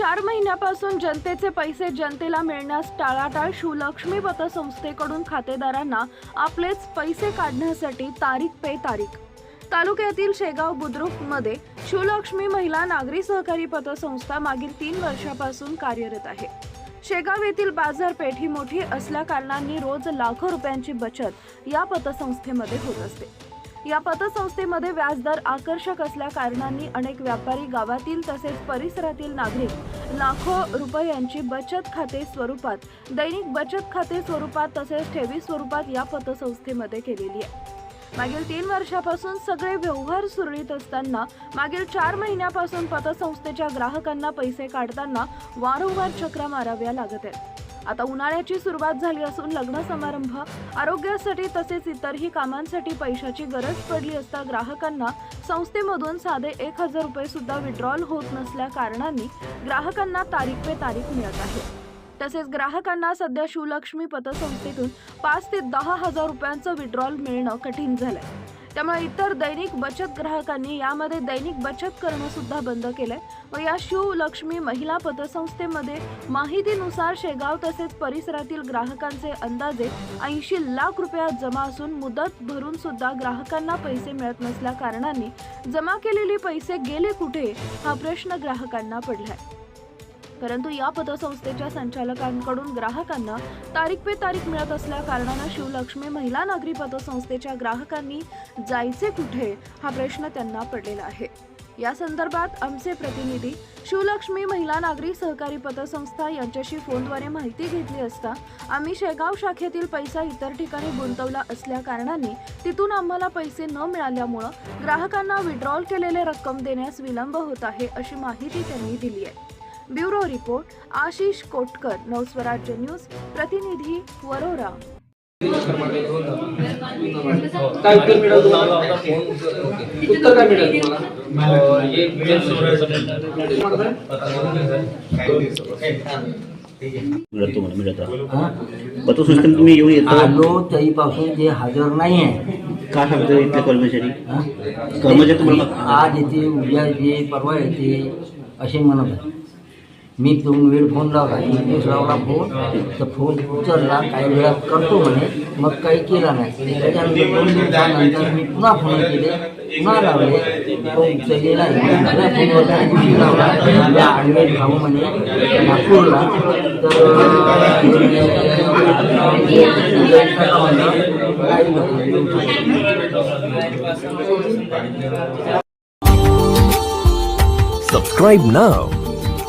चार महिन्यापासून जनतेचे पैसे जनतेला मिळण्यास टाळाटाळ शिवलक्ष्मी पतसंस्थेकडून खातेदारांना आपलेच पैसे काढण्यासाठी तारीख पे तारीख. तालुक्यातील शेगाव बुद्रुकमध्ये शिवलक्ष्मी महिला नागरी सहकारी पतसंस्था मागील तीन वर्षापासून कार्यरत आहे. शेगाव येथील बाजारपेठ ही मोठी असल्या कारणांनी रोज लाखो रुपयांची बचत या पतसंस्थेमध्ये होत असते. या पतसंस्थेमध्ये व्याजदर आकर्षक असल्या कारणांनी अनेक व्यापारी गावातील तसेच परिसरातील नागरिक लाखो रुपयांची बचत खाते स्वरूपात दैनिक बचत खाते स्वरूपात तसेच ठेवी स्वरूपात या पतसंस्थेमध्ये केलेली आहे. मागील तीन वर्षापासून सगळे व्यवहार सुरळीत असताना मागील चार महिन्यापासून पतसंस्थेच्या ग्राहकांना पैसे काढताना वारंवार चक्रा माराव्या लागत आहेत. आता उन्हाळ्याची सुरुवात झाली असून लग्न समारंभ आरोग्यासाठी तसेच इतरही कामांसाठी पैशाची गरज पडली असता ग्राहकांना संस्थेमधून साधे एक हजार रुपये सुद्धा विड्रॉल होत नसल्या कारणांनी ग्राहकांना तारीख पे तारीख मिळत आहे. तसेच ग्राहकांना सध्या शिवलक्ष्मी पतसंस्थेतून पाच ते दहा हजार रुपयांचं विड्रॉल मिळणं कठीण झालंय. त्यामुळे इतर दैनिक बचत ग्राहकांनी यामध्ये दैनिक बचत करणं सुद्धा बंद केलंय. व या शिवलक्ष्मी महिला पतसंस्थेमध्ये माहितीनुसार शेगाव तसेच परिसरातील ग्राहकांचे अंदाजे ऐंशी लाख रुपयात जमा असून मुदत भरून सुद्धा ग्राहकांना पैसे मिळत नसल्या कारणाने जमा केलेले पैसे गेले कुठे? हा प्रश्न ग्राहकांना पडलाय. परंतु या पतसंस्थेच्या संचालकांकडून ग्राहकांना तारीख पे तारीख मिळत असल्या कारणानं शिवलक्ष्मी महिला नागरी पतसंस्थेच्या ग्राहकांनी जायचे कुठे हा प्रश्न त्यांना पडलेला आहे. या संदर्भात आमचे प्रतिनिधी शिवलक्ष्मी महिला नागरी सहकारी पतसंस्था यांच्याशी फोनद्वारे माहिती घेतली असता आम्ही शेगाव शाखेतील पैसा इतर ठिकाणी गुंतवला असल्या कारणाने तिथून आम्हाला पैसे न मिळाल्यामुळं ग्राहकांना विड्रॉल केलेले रक्कम देण्यास विलंब होत आहे अशी माहिती त्यांनी दिली आहे. Bureau report Ashish Kotkar Navswarajya news प्रतिनिधी वरोरा। काय उत्तर मिळालं तुम्हाला? उत्तर काय मिळालं तुम्हाला? मिळतो मला मिळता तुम्ही येऊन येता आलो तरीपासून ते हजर नाही आहे का सांगतो इथले कर्मचारी? कर्मचारी तुम्हाला आज येते उद्या येते परवा येते असे म्हणत आहे मी दोन वेळ फोन लावला एक दिवस लावला फोन तर फोन उचलला काही वेळात करतो म्हणे मग काही केला नाही. त्याच्यानंतर दोन दिवसानंतर मी पुन्हा फोन केले पुन्हा लावले तो उचललेला नाही दुसऱ्या फोनवर त्या लावला आपल्या आडवे भाऊ म्हणे नागपूरला तर Subscribe now.